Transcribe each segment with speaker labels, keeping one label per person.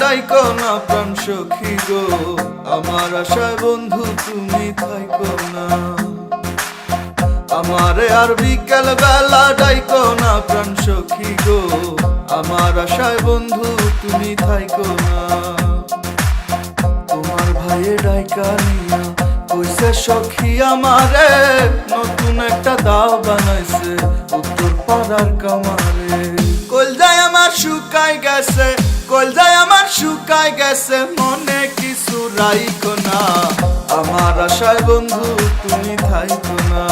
Speaker 1: ডাইকো না প্রাণ সখী গো। আমার আশায় বন্ধু তুমি থাইকো না। আমারে আর বিকেল বেলা ডাইকো না প্রাণ সখী গো। আমার আশায় বন্ধু তুমি থাইকো না। তোমার ভাইয়ে ডাইকা নিয়া কইছে, সখী আমারে নতুন একটা দাও বানাইছে উত্তর পাড়ার কামারে। শুকাই গেছে, কলজায় আমার শুকাই গেছে, মনে কিছু রাইকো না। আমার আশায় বন্ধু, তুমি থাইকো না।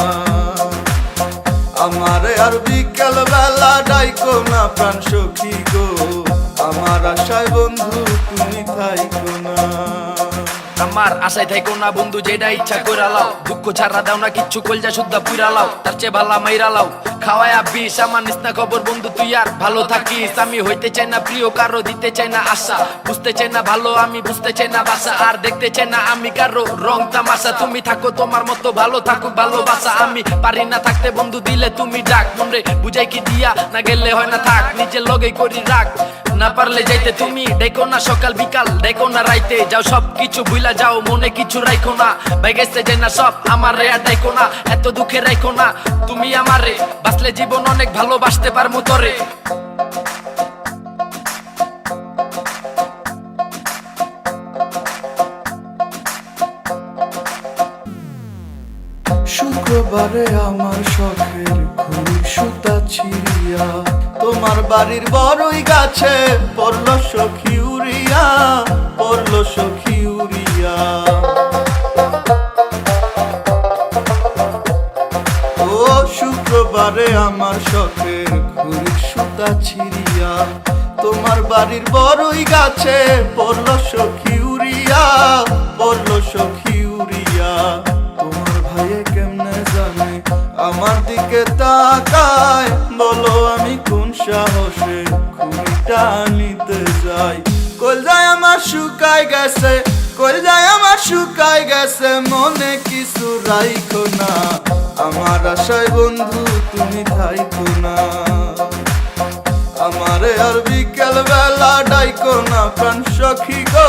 Speaker 1: আমারে আর বিকেল বেলা ডাইকো না, প্রাণ সখী গো। আমার আশায় বন্ধু, তুমি থাইকো না।
Speaker 2: আমার আশায় থাইকো না বন্ধু, যেটা ইচ্ছা কইরা লাও। দুঃখ ছাড়া দাও না, কিচ্ছু কলজা শুদ্ধা পুরা লাও। তার চেয়ে ভালা মাইরা লাও। খাওয়ায়া বিষ, আমার নিস্না খবর, বন্ধু, তুই আর ভালো থাকিস। আমি হইতে চাই না প্রিয়, কারও দিতে চাই না আশা। বুঝতে চাই না ভালো, আমি বুঝতে চাই না বাসা। আর দেখতে চাই না আমি কারও রং তামাশা। তুমি থাকো তোমার মতো, ভালো থাকুক, ভালোবাসা। আমি পারি না থাকতে, বন্ধু, দিলে তুমি ডাক। মনরে বুঝাই কি দিয়া, না গেলে হয় না থাক। নিজের লগেই করি রাখ না পারলে যাইতে তুমি। দেখো না সকাল, বিকাল, দেখো না রাইতে। যাও সব কিছু ভুলা যাও মনে কিছু রাইখো না। বেগেছে যাই না সব আমার রে ডাইকো না। এত দুঃখে রাইখো না তুমি আমারে। বাঁচলে জীবন অনেক ভালোবাসতে পারমু তোরে।
Speaker 1: শুক্রবারে আমার শখের ঘুড়ি সুতা ছিড়িয়া তোমার বাড়ির বড়ই গাছে পড়ল সখী উড়িয়া, পড়ল সখী উড়িয়া। ও শুক্রবারে আমার শখের ঘুড়ি সুতা ছিড়িয়া, তোমার বাড়ির বড়ই গাছে পড়ল সখী উড়িয়া, পড়ল সখী উড়িয়া। তোমার ভাইয়ে কেমনে জানে? আমার দিকে তাকায়, বলো আমি সাহসে খুঁড়িটা নিতে যাই। কল যায় আমার শুকায় গেছে, কল যায় আমার শুকায় গেছে, মনে কিছু রাইখো না। আমার আশায় বন্ধু, তুমি থাইকো না। আমারে আর বিকেল বেলা ডাইকো না, প্রাণ সখী গো।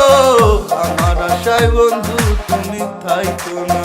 Speaker 1: আমার আশায় বন্ধু, তুমি থাইকো না।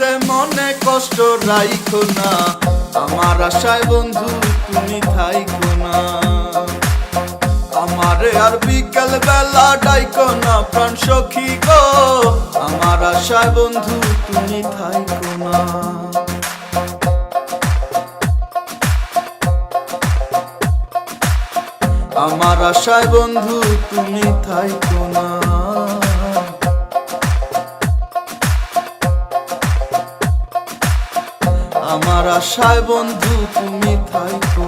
Speaker 1: গেছে মনে কষ্ট, রাইখো না। আমার আশায় বন্ধু, তুমি থাইকো না। আমারে আর বিকেল বেলা ডাইকো না, প্রাণ সখী গো। আমার আশায় বন্ধু, তুমি থাইকো না। আমার আশায় বন্ধু, তুমি থাইকো না। আমার আশায় বন্ধু তুমি থাইকো।